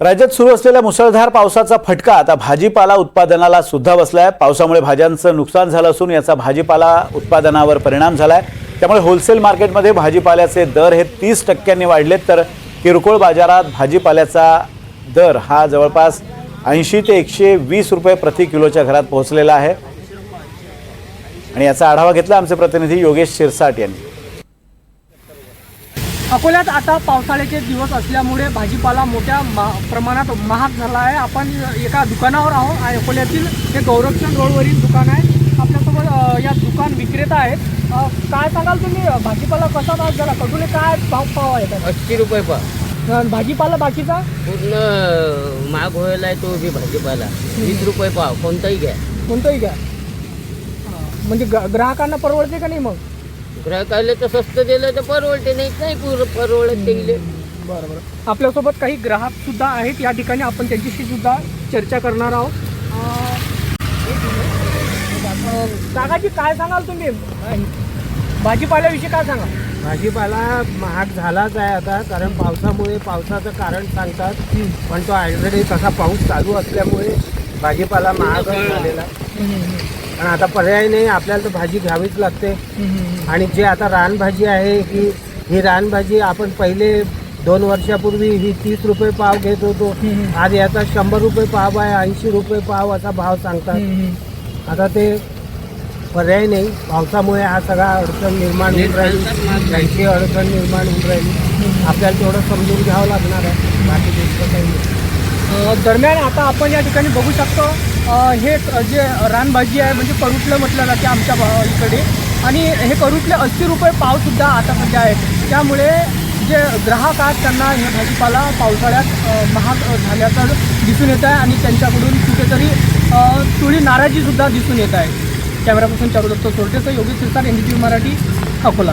राज्यात सुरू असलेल्या मुसळधार पावसाचा फटका आता भाजीपाला उत्पादनाला सुद्धा बसलाय. पावसामुळे भाज्यांचं नुकसान झालं असून याचा भाजीपाला उत्पादनावर परिणाम झालाय. त्यामुळे होलसेल मार्केटमध्ये भाजीपाल्याचे दर हे तीस टक्क्यांनी वाढलेत. तर किरकोळ बाजारात भाजीपाल्याचा दर हा जवळपास ऐंशी ते एकशे वीस रुपये प्रति किलोच्या घरात पोहोचलेला आहे. आणि याचा आढावा घेतला आमचे प्रतिनिधी योगेश शिरसाट यांनी. अकोल्यात आता पावसाळ्याचे दिवस असल्यामुळे भाजीपाला मोठ्या मा प्रमाणात महाग झाला आहे. आपण एका दुकानावर आहोत आणि अकोल्यातील हे गौरक्षण रोडवरील दुकान आहे. आपल्यासोबत या दुकान विक्रेता आहेत. काय सांगाल तुम्ही? भाजीपाला कसा महाग झाला? कटुले काय भाव पाव आहे अस्सी रुपये पाव? भाजीपाला बाकीचा? पूर्ण महाग व्हायला आहे तो बी भाजीपाला. वीस रुपये पाव. कोणताही घ्या. कोणतंही घ्या. म्हणजे ग्राहकांना परवडते का नाही मग? ग्राहकाला तर स्वस्त दिलं तर परवडते नाही नाही पूर परवडत ते बरं बरं आपल्यासोबत काही ग्राहक सुद्धा आहेत या ठिकाणी आपण त्यांच्याशी सुद्धा चर्चा करणार आहोत. अं, काकाजी काय सांगाल तुम्ही? भाजीपाल्याविषयी काय सांगा भाजीपाला महाग झालाच आहे आता कारण पावसामुळे पावसाचं कारण सांगतात पण तो ऑलरेडी तसा पाऊस चालू असल्यामुळे भाजीपाला महागच झालेला आहे. पण आता पर्याय नाही आपल्याला तर भाजी घ्यावीच लागते. आणि जे आता रानभाजी आहे ही ही रानभाजी आपण पहिले दोन वर्षापूर्वी ही तीस रुपये पाव घेत होतो. आज याचा शंभर रुपये पाव आहे ऐंशी रुपये पाव असा भाव सांगतात. आता ते पर्याय नाही. पावसामुळे हा सगळा अडचण निर्माण होऊन राहील. त्यांची अडचण निर्माण होऊन राहील. आपल्याला तेवढं समजून घ्यावं लागणार आहे. बाकी दुसरं काही नाही. दरम्यान आता आपण या ठिकाणी बघू शकतो हे जे रानभाजी आहे म्हणजे करुटलं म्हटलं जाते आमच्या भा- इकडे. आणि हे करुटले अस्सी रुपये पावसुद्धा आता सध्या आहेत. त्यामुळे जे ग्राहक आहेत त्यांना हे भाजीपाला पावसाळ्यात महाग झाल्याचं दिसून येत आहे. आणि त्यांच्याकडून कुठेतरी थोडी नाराजीसुद्धा दिसून येत आहे. कॅमेरापासून चालू दत्त सोडतेचं Yogesh Sirsat N D T V Marathi Akola.